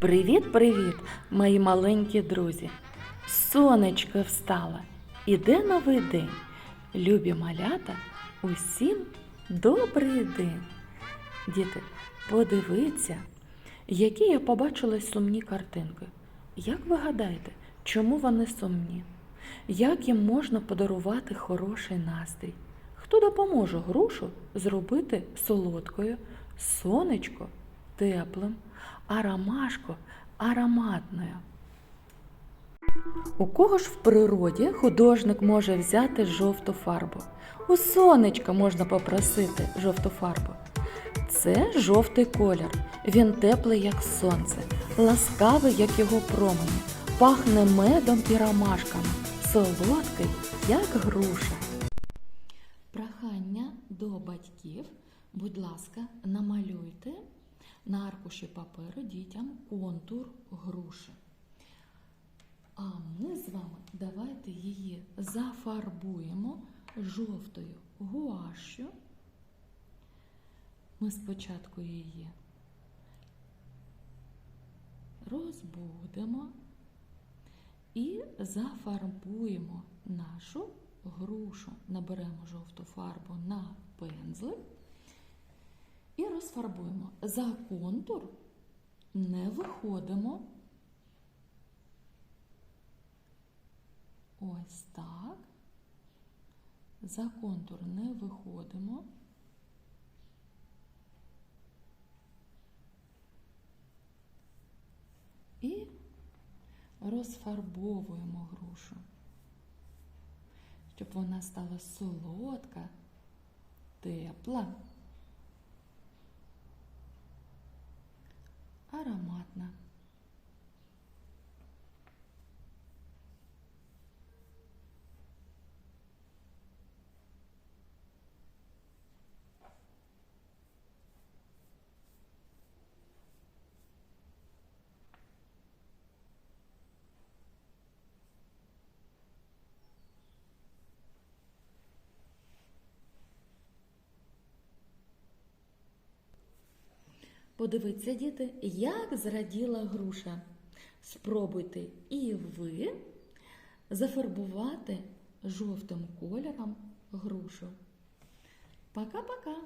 Привіт-привіт, мої маленькі друзі! Сонечко встало, іде новий день. Любі малята, усім добрий день. Діти, подивіться, які я побачила сумні картинки. Як ви гадаєте, чому вони сумні? Як їм можна подарувати хороший настрій? Хто допоможе грушу зробити солодкою, сонечко теплим, а ромашко ароматною? У кого ж в природі художник може взяти жовту фарбу? У сонечка можна попросити жовту фарбу. Це жовтий колір. Він теплий, як сонце, ласкавий, як його промені, пахне медом і ромашками, солодкий, як груша. Прохання до батьків, будь ласка, намалюйте на аркуші паперу дітям контур груші. А ми з вами давайте її зафарбуємо жовтою гуашю. Ми спочатку її розбудемо і зафарбуємо нашу грушу. Наберемо жовту фарбу на пензлик розфарбуємо. За контур не виходимо. Ось так. За контур не виходимо. І розфарбовуємо грушу, щоб вона стала солодка, тепла, ароматна. Подивіться, діти, як зраділа груша. Спробуйте і ви зафарбувати жовтим кольором грушу. Пока-пока!